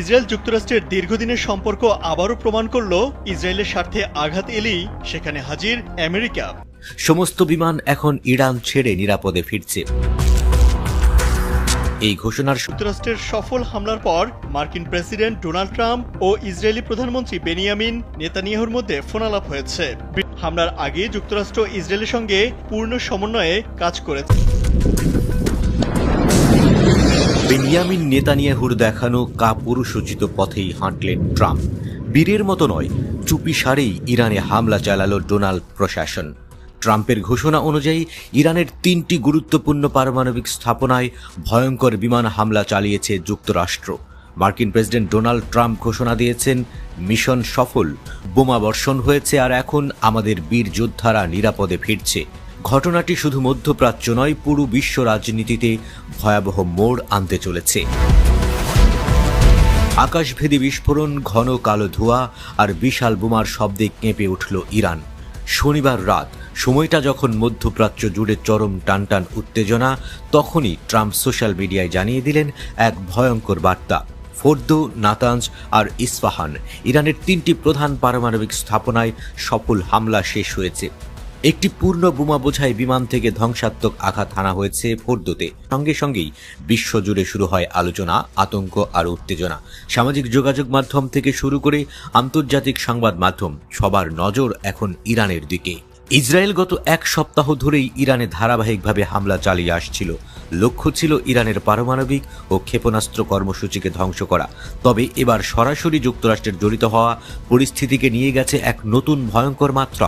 Israel যুক্তরাষ্ট্রের দীর্ঘদিনের সম্পর্ক আবারও প্রমাণ করল ইসরায়েলের স্বার্থে আঘাত এলেই সেখানে হাজির আমেরিকা। সমস্ত বিমান এখন ইরান ছেড়ে নিরাপদে ফিরছে। এই ঘোষণার যুক্তরাষ্ট্রের সফল হামলার পর মার্কিন প্রেসিডেন্ট ডোনাল্ড ট্রাম্প ও ইসরায়েলি প্রধানমন্ত্রী বেনিয়ামিন নেতানিয়াহুর মধ্যে ফোনালাপ হয়েছে। হামলার আগে যুক্তরাষ্ট্র ইসরায়েলের সঙ্গে পূর্ণ সমন্বয়ে কাজ করেছে। বেনিয়ামিন নেতানিয়াহুর দেখানো কাপুরুষোচিত পথেই হাঁটলেন ট্রাম্প। বীরের মতো নয়, চুপি সারেই ইরানে হামলা চালালো ডোনাল্ড প্রশাসন। ট্রাম্পের ঘোষণা অনুযায়ী, ইরানের তিনটি গুরুত্বপূর্ণ পারমাণবিক স্থাপনায় ভয়ঙ্কর বিমান হামলা চালিয়েছে যুক্তরাষ্ট্র। মার্কিন প্রেসিডেন্ট ডোনাল্ড ট্রাম্প ঘোষণা দিয়েছেন, মিশন সফল, বোমা বর্ষণ হয়েছে আর এখন আমাদের বীর যোদ্ধারা নিরাপদে ফিরছে। ঘটনাটি শুধু মধ্যপ্রাচ্য নয়, পুরো বিশ্ব রাজনীতিতে ভয়াবহ মোড় আনতে চলেছে। আকাশভেদী বিস্ফোরণ, ঘন কালো ধোঁয়া আর বিশাল বোমার শব্দে কেঁপে উঠল ইরান। শনিবার রাত, সময়টা যখন মধ্যপ্রাচ্য জুড়ে চরম টানটান উত্তেজনা, তখনই ট্রাম্প সোশ্যাল মিডিয়ায় জানিয়ে দিলেন এক ভয়ঙ্কর বার্তা। ফোর্দো, নাতাঞ্জ আর ইস্পাহান ইরানের তিনটি প্রধান পারমাণবিক স্থাপনায় সফল হামলা শেষ হয়েছে। একটি পূর্ণ বোমা বোঝাই বিমান থেকে ধ্বংসাত্মক আঘাত হানা হয়েছে ফোর্দোতে। সঙ্গে সঙ্গেই বিশ্বজুড়ে শুরু হয় আলোচনা, আতঙ্ক আর উত্তেজনা। সামাজিক যোগাযোগ মাধ্যম থেকে শুরু করে আন্তর্জাতিক সংবাদ মাধ্যম, সবার নজর এখন ইরানের দিকে। ইসরায়েল গত এক সপ্তাহ ধরেই ইরানে ধারাবাহিকভাবে হামলা চালিয়ে আসছিল। লক্ষ্য ছিল ইরানের পারমাণবিক ও ক্ষেপণাস্ত্র কর্মসূচিকে ধ্বংস করা। তবে এবার সরাসরি যুক্তরাষ্ট্রের জড়িত হওয়া পরিস্থিতিকে নিয়ে গেছে এক নতুন ভয়ঙ্কর মাত্রা।